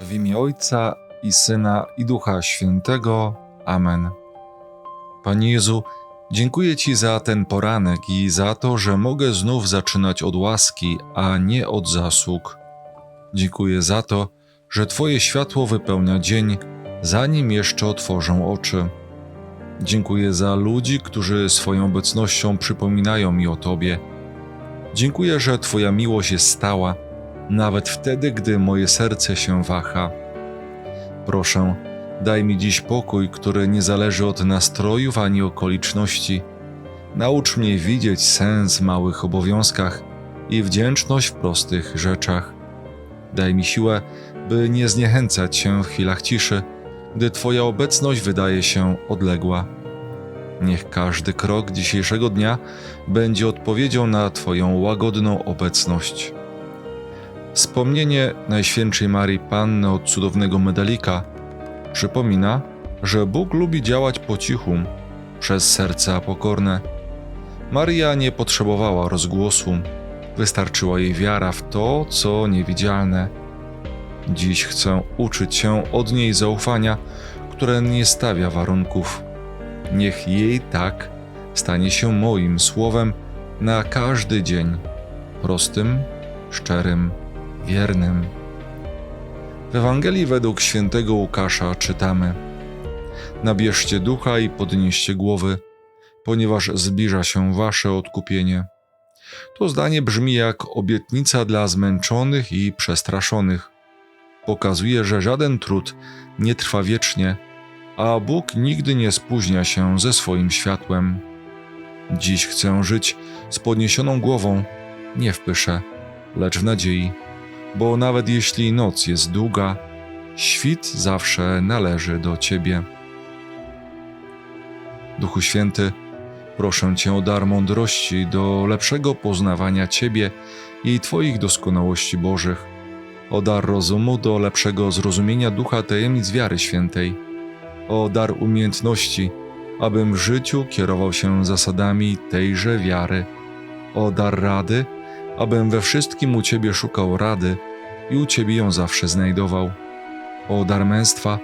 W imię Ojca i Syna i Ducha Świętego. Amen. Panie Jezu, dziękuję Ci za ten poranek i za to, że mogę znów zaczynać od łaski, a nie od zasług. Dziękuję za to, że Twoje światło wypełnia dzień, zanim jeszcze otworzą oczy. Dziękuję za ludzi, którzy swoją obecnością przypominają mi o Tobie. Dziękuję, że Twoja miłość jest stała, nawet wtedy, gdy moje serce się waha. Proszę, daj mi dziś pokój, który nie zależy od nastrojów ani okoliczności. Naucz mnie widzieć sens w małych obowiązkach i wdzięczność w prostych rzeczach. Daj mi siłę, by nie zniechęcać się w chwilach ciszy, gdy Twoja obecność wydaje się odległa. Niech każdy krok dzisiejszego dnia będzie odpowiedzią na Twoją łagodną obecność. Wspomnienie Najświętszej Marii Panny od cudownego medalika przypomina, że Bóg lubi działać po cichu, przez serca pokorne. Maria nie potrzebowała rozgłosu, wystarczyła jej wiara w to, co niewidzialne. Dziś chcę uczyć się od niej zaufania, które nie stawia warunków. Niech jej tak stanie się moim słowem na każdy dzień, prostym, szczerym, wiernym. W Ewangelii według świętego Łukasza czytamy: Nabierzcie ducha i podnieście głowy, ponieważ zbliża się wasze odkupienie. To zdanie brzmi jak obietnica dla zmęczonych i przestraszonych. Pokazuje, że żaden trud nie trwa wiecznie, a Bóg nigdy nie spóźnia się ze swoim światłem. Dziś chcę żyć z podniesioną głową, nie w pysze, lecz w nadziei, bo nawet jeśli noc jest długa, świt zawsze należy do Ciebie. Duchu Święty, proszę Cię o dar mądrości do lepszego poznawania Ciebie i Twoich doskonałości Bożych, o dar rozumu do lepszego zrozumienia ducha tajemnic wiary świętej, o dar umiejętności, abym w życiu kierował się zasadami tejże wiary, o dar rady, abym we wszystkim u Ciebie szukał rady i u Ciebie ją zawsze znajdował, o dar męstwa,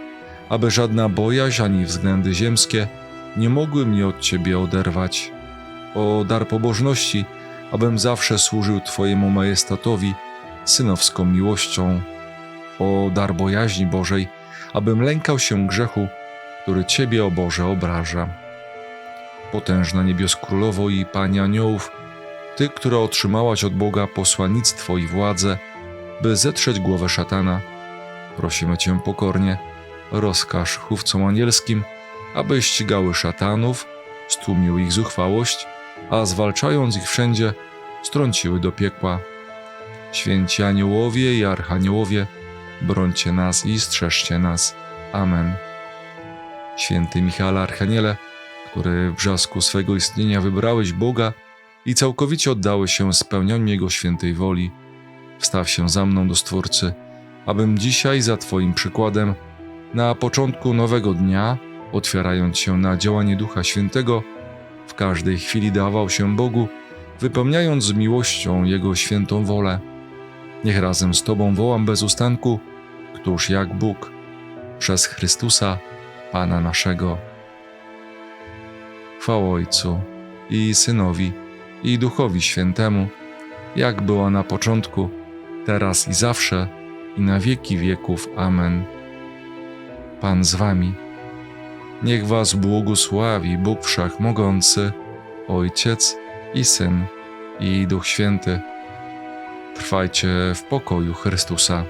aby żadna bojaźń ani względy ziemskie nie mogły mnie od Ciebie oderwać, o dar pobożności, abym zawsze służył Twojemu majestatowi synowską miłością, o dar bojaźni Bożej, abym lękał się grzechu, który Ciebie, o Boże, obraża. Potężna niebios królowo i Pani aniołów, Ty, która otrzymałaś od Boga posłannictwo i władzę, by zetrzeć głowę szatana, prosimy Cię pokornie, rozkaż chówcom anielskim, aby ścigały szatanów, stłumił ich zuchwałość, a zwalczając ich wszędzie, strąciły do piekła. Święci aniołowie i archaniołowie, brońcie nas i strzeżcie nas. Amen. Święty Michale Archaniele, który w brzasku swego istnienia wybrałeś Boga i całkowicie oddałeś się spełnianiu Jego świętej woli, wstaw się za mną do Stwórcy, abym dzisiaj za Twoim przykładem, na początku nowego dnia, otwierając się na działanie Ducha Świętego, w każdej chwili dawał się Bogu, wypełniając z miłością Jego świętą wolę. Niech razem z Tobą wołam bez ustanku, któż jak Bóg, przez Chrystusa, Pana naszego. Chwała Ojcu i Synowi i Duchowi Świętemu, jak była na początku, teraz i zawsze, i na wieki wieków. Amen. Pan z Wami. Niech Was błogosławi Bóg Wszechmogący, Ojciec i Syn i Duch Święty. Trwajcie w pokoju Chrystusa.